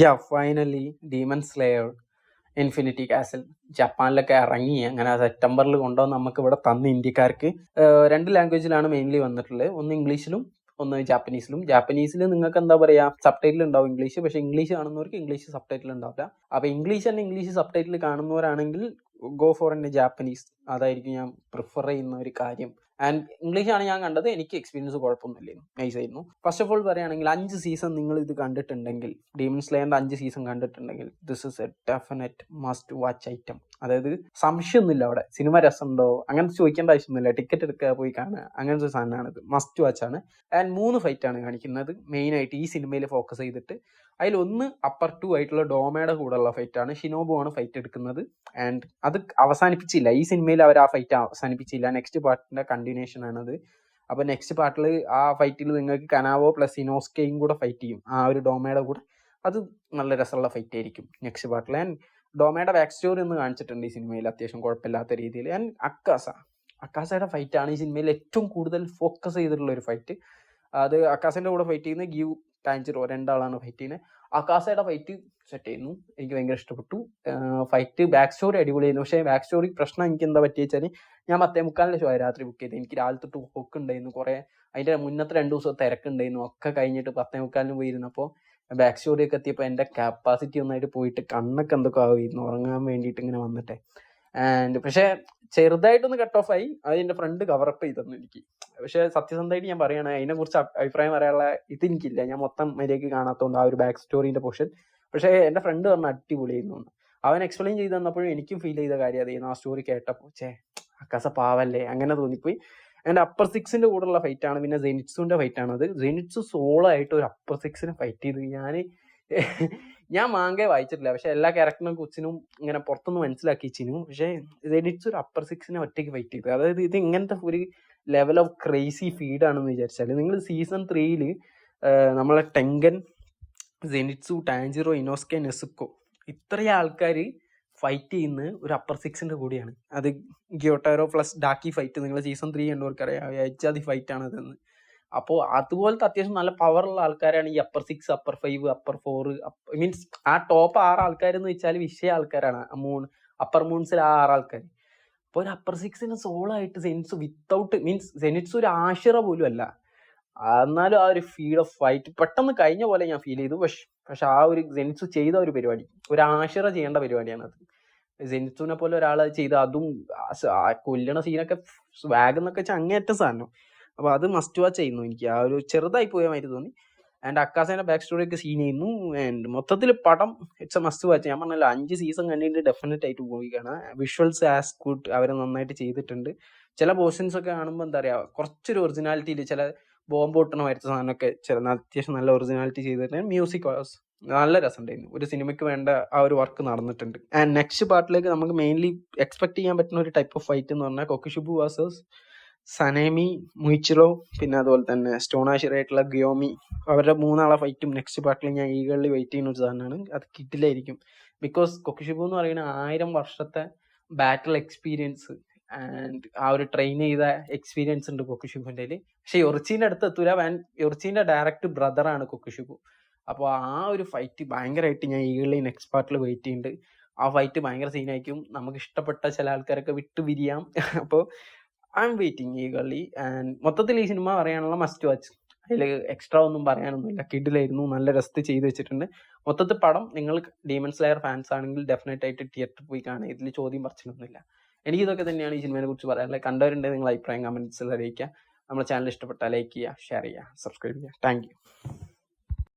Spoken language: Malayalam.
Yeah finally Demon Slayer Infinity Castle ജപ്പാനിലൊക്കെ ഇറങ്ങി അങ്ങനെ സെപ്റ്റംബറിൽ കൊണ്ടുവന്ന് നമുക്ക് ഇവിടെ തന്ന ഇന്ത്യക്കാർക്ക്. രണ്ട് ലാംഗ്വേജിലാണ് മെയിൻലി വന്നിട്ടുള്ളത്. ഒന്ന് ഇംഗ്ലീഷിലും ഒന്ന് ജാപ്പനീസിലും ജാപ്പനീസിൽ നിങ്ങൾക്ക് എന്താ പറയുക സബ് ടൈറ്റിൽ ഉണ്ടാവും ഇംഗ്ലീഷ്. പക്ഷേ ഇംഗ്ലീഷ് കാണുന്നവർക്ക് ഇംഗ്ലീഷ് സബ് ടൈറ്റിൽ ഉണ്ടാവില്ല. അപ്പോൾ ഇംഗ്ലീഷ് തന്നെ ഇംഗ്ലീഷ് സബ് ടൈറ്റിൽ കാണുന്നവരാണെങ്കിൽ ഗോ ഫോർ എന്റെ ജാപ്പനീസ് അതായിരിക്കും ഞാൻ പ്രിഫർ ചെയ്യുന്ന ഒരു കാര്യം. ആൻഡ് ഇംഗ്ലീഷ് ആണ് ഞാൻ കണ്ടത്. എനിക്ക് എക്സ്പീരിയൻസ് കുഴപ്പമൊന്നുമില്ലായിരുന്നു നൈസ് ആയിരുന്നു. ഫസ്റ്റ് ഓഫ് ഓൾ പറയുകയാണെങ്കിൽ അഞ്ച് സീസൺ നിങ്ങൾ ഇത് കണ്ടിട്ടുണ്ടെങ്കിൽ ഡീമൺ സ്ലേയറിന്റെ അഞ്ച് സീസൺ കണ്ടിട്ടുണ്ടെങ്കിൽ this is a definite must watch item അതായത് സംശയമൊന്നുമില്ല അവിടെ. സിനിമ രസമുണ്ടോ? അങ്ങനെ ചോദിക്കേണ്ട ആവശ്യമൊന്നുമില്ല. ടിക്കറ്റ് എടുക്കുക പോയി കാണുക. അങ്ങനത്തെ ഒരു സാധനമാണ് ഇത്. മസ്റ്റ് വാച്ച് ആണ്. ആൻഡ് മൂന്ന് ഫൈറ്റ് ആണ് കാണിക്കുന്നത്. മെയിൻ ആയിട്ട് ഈ സിനിമയിൽ ഫോക്കസ് ചെയ്തിട്ട്. അതിൽ ഒന്ന് അപ്പർ ടു ആയിട്ടുള്ള ഡോമയുടെ കൂടെയുള്ള ഫൈറ്റ് ആണ്. ഷിനോബു ആണ് ഫൈറ്റ് എടുക്കുന്നത്. ആൻഡ് അത് അവസാനിപ്പിച്ചില്ല. ഈ സിനിമയിൽ അവർ ആ ഫൈറ്റ് അവസാനിപ്പിച്ചില്ല. നെക്സ്റ്റ് പാർട്ടിന്റെ കണ്ടിന്യൂഷൻ ആണത്. അപ്പൊ നെക്സ്റ്റ് പാർട്ടിൽ ആ ഫൈറ്റിൽ നിങ്ങൾക്ക് കനാവോ പ്ലസ് ഇനോസ്കയും കൂടെ ഫൈറ്റ് ചെയ്യും. ആ ഒരു ഡോമയുടെ കൂടെ. അത് നല്ല രസമുള്ള ഫൈറ്റ് ആയിരിക്കും നെക്സ്റ്റ് പാർട്ടിൽ ആൻഡ് ഡോമയുടെ ബാക്ക് സ്റ്റോറി ഒന്ന് കാണിച്ചിട്ടുണ്ട് ഈ സിനിമയിൽ അത്യാവശ്യം കുഴപ്പമില്ലാത്ത രീതിയിൽ. ആൻഡ് അക്കാസ. അക്കാസയുടെ ഫൈറ്റാണ് ഈ സിനിമയിൽ ഏറ്റവും കൂടുതൽ ഫോക്കസ് ചെയ്തിട്ടുള്ള ഒരു ഫൈറ്റ് അത് അക്കാസന്റെ കൂടെ ഫൈറ്റ് ചെയ്യുന്ന ഗീവ് ടാഞ്ചിറോ രണ്ടാളാണ് ഫൈറ്റ് ചെയ്യുന്നത്. അക്കാസയുടെ ഫൈറ്റ് സെറ്റ് ചെയ്യുന്നു. എനിക്ക് ഭയങ്കര ഇഷ്ടപ്പെട്ടു. ഫൈറ്റ് ബാക്ക് സ്റ്റോറി അടിപൊളിയായിരുന്നു. പക്ഷേ ബാക്ക് സ്റ്റോറി പ്രശ്നം എനിക്ക് എന്താ പറ്റിയ വെച്ചാൽ ഞാൻ പത്തേ മുക്കാലിന്റെ ഷോ രാത്രി ബുക്ക് ചെയ്തത്. എനിക്ക് രാവിലെ തൊട്ട് ഹോക്ക് ഉണ്ടായിരുന്നു. കുറേ അതിന്റെ മുന്നത്തെ രണ്ട് ദിവസം തിരക്കുണ്ടായിരുന്നു. ഒക്കെ കഴിഞ്ഞിട്ട് പത്തേ മുക്കാലിന് പോയിരുന്നപ്പോൾ ബാക്ക് സ്റ്റോറി ഒക്കെ എത്തിയപ്പോൾ എന്റെ കപ്പാസിറ്റി ഒന്നായിട്ട് പോയിട്ട് കണ്ണൊക്കെ എന്തൊക്കെ ആവുമായിരുന്നു ഉറങ്ങാൻ വേണ്ടിയിട്ട് ഇങ്ങനെ വന്നിട്ടെ. ആൻഡ് പക്ഷേ ചെറുതായിട്ടൊന്ന് കട്ട് ഓഫ് ആയി. അത് എന്റെ ഫ്രണ്ട് കവറപ്പ് ചെയ്തു തന്നു എനിക്ക്. പക്ഷെ സത്യസന്ധമായിട്ട് ഞാൻ പറയണേ അതിനെ കുറിച്ച് അഭിപ്രായം പറയാനുള്ള ഇത് എനിക്കില്ല. ഞാൻ മൊത്തം മര്യാദയ്ക്ക് കാണാത്തതുകൊണ്ട് ആ ഒരു ബാക്ക് സ്റ്റോറിന്റെ പോർഷൻ പക്ഷേ എന്റെ ഫ്രണ്ട് പറഞ്ഞ അടിപൊളിയായിരുന്നു. അവൻ എക്സ്പ്ലെയിൻ ചെയ്ത് തന്നപ്പോഴും എനിക്കും ഫീൽ ചെയ്ത കാര്യം അതായിരുന്നു ആ സ്റ്റോറി കേട്ടപ്പോൾ ചേ അക്കസ പാവല്ലേ? അങ്ങനെ തോന്നിപ്പോയി. എന്റെ അപ്പർ സിക്സിന്റെ കൂടെയുള്ള ഫൈറ്റ് ആണ്. പിന്നെ ജെനിറ്റ്സുന്റെ ഫൈറ്റ് ആണ് അത് ജെനിറ്റ്സു സോളോ ആയിട്ട് ഒരു അപ്പർ സിക്സിനെ ഫൈറ്റ് ചെയ്ത്. ഞാൻ ഞാൻ മാങ്ക വായിച്ചിട്ടില്ല. പക്ഷെ എല്ലാ ക്യാരക്ടറിനും കൊച്ചിനും ഇങ്ങനെ പുറത്തുനിന്ന് മനസ്സിലാക്കിച്ചിനു പക്ഷെ എഡിറ്റ്സ് ഒരു അപ്പർ സിക്സിനെ ഒറ്റയ്ക്ക് ഫൈറ്റ് ചെയ്തു. അതായത് ഇത് ഇങ്ങനത്തെ ഒരു ലെവൽ ഓഫ് ക്രേസി ഫീഡ് ആണെന്ന് വിചാരിച്ചാൽ നിങ്ങൾ സീസൺ ത്രീയിൽ നമ്മളെ ടെങ്കൻ ജെനിറ്റ്സു ടാൻജിറോ ഇനോസ്കെ നെസുക്കോ ഇത്രയും ആൾക്കാർ ഫൈറ്റ് ചെയ്യുന്ന ഒരു അപ്പർ സിക്സിന്റെ കൂടിയാണ്. അത് ഗിയോട്ടാരോ പ്ലസ് ഡാക്കി ഫൈറ്റ് നിങ്ങൾ സീസൺ ത്രീ കണ്ടവർക്കറിയാം. അയച്ചാതി ഫൈറ്റ് ആണ് അതെന്ന് അപ്പോൾ അതുപോലത്തെ അത്യാവശ്യം നല്ല പവറുള്ള ആൾക്കാരാണ് ഈ upper six upper five upper four means ആ ടോപ്പ് ആറ് ആൾക്കാർ എന്ന് വെച്ചാൽ വിഷയ ആൾക്കാരാണ്. മൂൺ അപ്പർ മൂൺസിൽ ആ ആറ് ആൾക്കാർ അപ്പോൾ ഒരു അപ്പർ സിക്സിന് സോളായിട്ട് സെൻസ് വിത്തൗട്ട് മീൻസ് സെനിറ്റ്സ് ഒരു ആശിറ പോലും അല്ല. എന്നാലും ആ ഒരു ഫീൽ ഓഫ് ഫൈറ്റ് പെട്ടെന്ന് കഴിഞ്ഞ പോലെ ഞാൻ ഫീൽ ചെയ്തു. പക്ഷെ പക്ഷെ ആ ഒരു ജെനിറ്റ്സു ചെയ്ത ഒരു പരിപാടി ഒരു ആശിറ ചെയ്യേണ്ട പരിപാടിയാണ് അത്. ജെനിറ്റ്സുവിനെ പോലെ ഒരാൾ ചെയ്ത് അതും കൊല്ലണ സീനൊക്കെ സ്വാഗ് എന്നൊക്കെ വെച്ചാൽ അങ്ങേറ്റ സാധനം. അപ്പൊ അത് മസ്റ്റ് വാച്ച് ചെയ്യുന്നു എനിക്ക്. ആ ഒരു ചെറുതായി പോയ മാതിരി തോന്നി. ആൻഡ് അക്കാസേന ബാക്ക് സ്റ്റോറിയൊക്കെ സീൻ ചെയ്യുന്നു. ആൻഡ് മൊത്തത്തിൽ പടം ഇറ്റ്സ് എ മസ്റ്റ് വാച്ച് ഞാൻ പറഞ്ഞല്ലോ അഞ്ച് സീസൺ കണ്ടിട്ട് ഡെഫിനറ്റ് ആയിട്ട് പോയി കാണാം. വിഷ്വൽസ് ആസ് ഗുഡ് അവർ നന്നായിട്ട് ചെയ്തിട്ടുണ്ട്. ചില പോർഷൻസ് ഒക്കെ കാണുമ്പോൾ എന്താ പറയാ കുറച്ചൊരു ഒറിജിനാലിറ്റിയിൽ ചില ബോംബ് പൊട്ടണ വരുത്ത സാധനമൊക്കെ ചില അത്യാവശ്യം നല്ല ഒറിജിനാലിറ്റി ചെയ്തിട്ട് മ്യൂസിക് നല്ല രസമുണ്ടായിരുന്നു. ഒരു സിനിമയ്ക്ക് വേണ്ട ആ ഒരു വർക്ക് നടന്നിട്ടുണ്ട്. ആൻഡ് നെക്സ്റ്റ് പാർട്ടിലേക്ക് നമുക്ക് മെയിൻലി എക്സ്പെക്ട് ചെയ്യാൻ പറ്റുന്ന ഒരു ടൈപ്പ് ഓഫ് ഫൈറ്റ് എന്ന് പറഞ്ഞാൽ കൊക്കിഷുബു വാസേഴ്സ് സനേമി മുയിച്ചിറോ പിന്നെ അതുപോലെ തന്നെ സ്റ്റോണാഷിറായിട്ടുള്ള ഗിയോമി അവരുടെ മൂന്നാളെ ഫൈറ്റും നെക്സ്റ്റ് പാർട്ടിൽ ഞാൻ ഈഗളിൽ വെയിറ്റ് ചെയ്യുന്ന ഒരു സാധനമാണ്. അത് കിട്ടില്ലായിരിക്കും. ബിക്കോസ് കൊക്കിഷിബു എന്ന് പറയുന്ന ആയിരം വർഷത്തെ ബാറ്റിൽ എക്സ്പീരിയൻസ് ആൻഡ് ആ ഒരു ട്രെയിൻ ചെയ്ത എക്സ്പീരിയൻസ് ഉണ്ട് കൊക്കുഷിബുന്റെ പക്ഷേ യൊറിച്ചീന്റെ അടുത്ത് എത്തൂല. വാൻ യൊറിച്ചീന്റെ ഡയറക്റ്റ് ബ്രദറാണ് കൊക്കുഷിബു അപ്പോൾ ആ ഒരു ഫൈറ്റ് ഭയങ്കരമായിട്ട് ഞാൻ ഈഗളിൽ നെക്സ്റ്റ് പാർട്ടിൽ വെയിറ്റ് ചെയ്യുന്നുണ്ട്. ആ ഫൈറ്റ് ഭയങ്കര സീനായിരിക്കും നമുക്ക് ഇഷ്ടപ്പെട്ട ചില ആൾക്കാരൊക്കെ വിട്ടു പിരിയാം അപ്പോൾ I'm waiting eagerly and മൊത്തത്തിൽ ഈ സിനിമ പറയാനുള്ള മസ്റ്റ് വാച്ച് അതിൽ എക്സ്ട്രാ ഒന്നും പറയാനൊന്നുമില്ല. കിഡിലായിരുന്നു നല്ല രസത്തിൽ ചെയ്തു വെച്ചിട്ടുണ്ട്. മൊത്തത്തിൽ പടം നിങ്ങൾ ഡീമൺസ് ലെയർ ഫാൻസ് ആണെങ്കിൽ ഡെഫിനറ്റ് ആയിട്ട് തിയേറ്ററിൽ പോയി കാണുക. ഇതിൽ ചോദ്യം പറിച്ചിട്ടൊന്നുമില്ല എനിക്ക് ഇതൊക്കെ തന്നെയാണ് ഈ സിനിമയെ കുറിച്ച് പറയാനുള്ളത് കണ്ടവരുണ്ടെങ്കിൽ നിങ്ങൾ അഭിപ്രായം കമൻസിൽ അറിയിക്കുക. നമ്മുടെ ചാനൽ ഇഷ്ടപ്പെട്ടാൽ ലൈക്ക് ചെയ്യുക ഷെയർ ചെയ്യുക സബ്സ്ക്രൈബ് ചെയ്യുക. താങ്ക്